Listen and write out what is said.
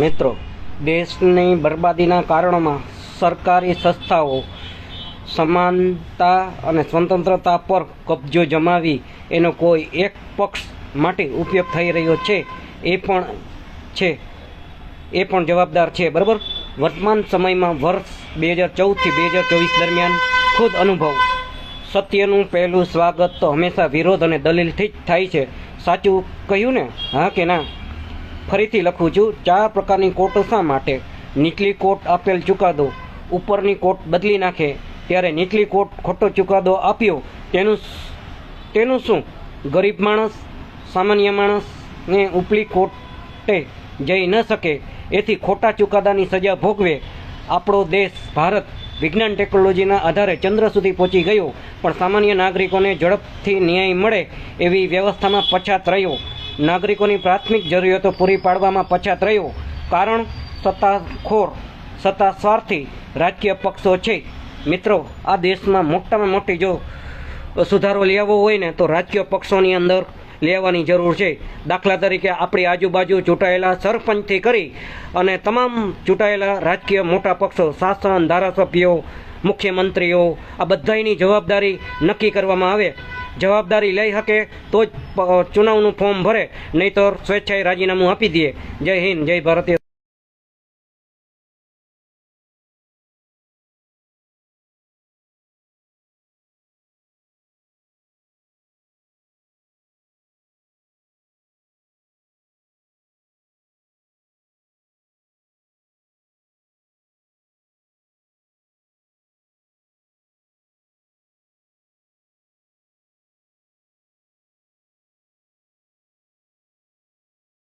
મિત્રો, દેશની બરબાદીના કારણોમાં સરકારી સંસ્થાઓ સમાનતા અને સ્વતંત્રતા પર કબજો જમાવી એનો કોઈ એક પક્ષ માટે ઉપયોગ થઈ રહ્યો છે, એ પણ છે, એ પણ જવાબદાર છે, બરાબર? વર્તમાન સમયમાં વર્ષ બે હજાર ચૌદથી બે હજાર ચોવીસ દરમિયાન ખુદ અનુભવ. સત્યનું પહેલું સ્વાગત તો હંમેશા વિરોધ અને દલીલથી જ થાય છે. સાચું કહ્યું ને? હા કે ના? ફરીથી લખું છું, ચાર પ્રકારની કોર્ટ શા માટે? નીચલી કોર્ટ આપેલ ચુકાદો, ઉપરની કોર્ટ બદલી નાખે. ત્યારે નીચલી કોર્ટ ખોટો ચુકાદો આપ્યો, તેનું તેનું શું? ગરીબ માણસ, સામાન્ય માણસને ઉપલી કોર્ટે જઈ ન શકે. એથી ખોટા ચુકાદાની સજા ભોગવે. આપણો દેશ ભારત વિજ્ઞાન ટેકનોલોજીના આધારે ચંદ્ર સુધી પહોંચી ગયો. પણ સામાન્ય નાગરિકોને ઝડપથી ન્યાય મળે એવી વ્યવસ્થામાં પછાત રહ્યો. નાગરિકોની પ્રાથમિક જરૂરિયાતો પૂરી પાડવામાં પછાત રહ્યો. કારણ સત્તાખોર સત્તા સ્વાર્થી રાજકીય પક્ષો છે. મિત્રો, આ દેશમાં મોટામાં મોટી જો સુધારો લેવો હોય ને, તો રાજકીય પક્ષોની અંદર લેવાની જરૂર છે. દાખલા તરીકે આપણી આજુબાજુ ચૂંટાયેલા સરપંચથી કરી અને તમામ ચૂંટાયેલા રાજકીય મોટા પક્ષો, શાસન ધારાસભ્યો, મુખ્યમંત્રીઓ, આ બધાની જવાબદારી નક્કી કરવામાં આવે. જવાબદારી લઈ શકે તો જ ચુનાવનું ફોર્મ ભરે. નહીંતર સ્વેચ્છાએ રાજીનામું આપી દે. જય હિન્દ, જય ભારતીય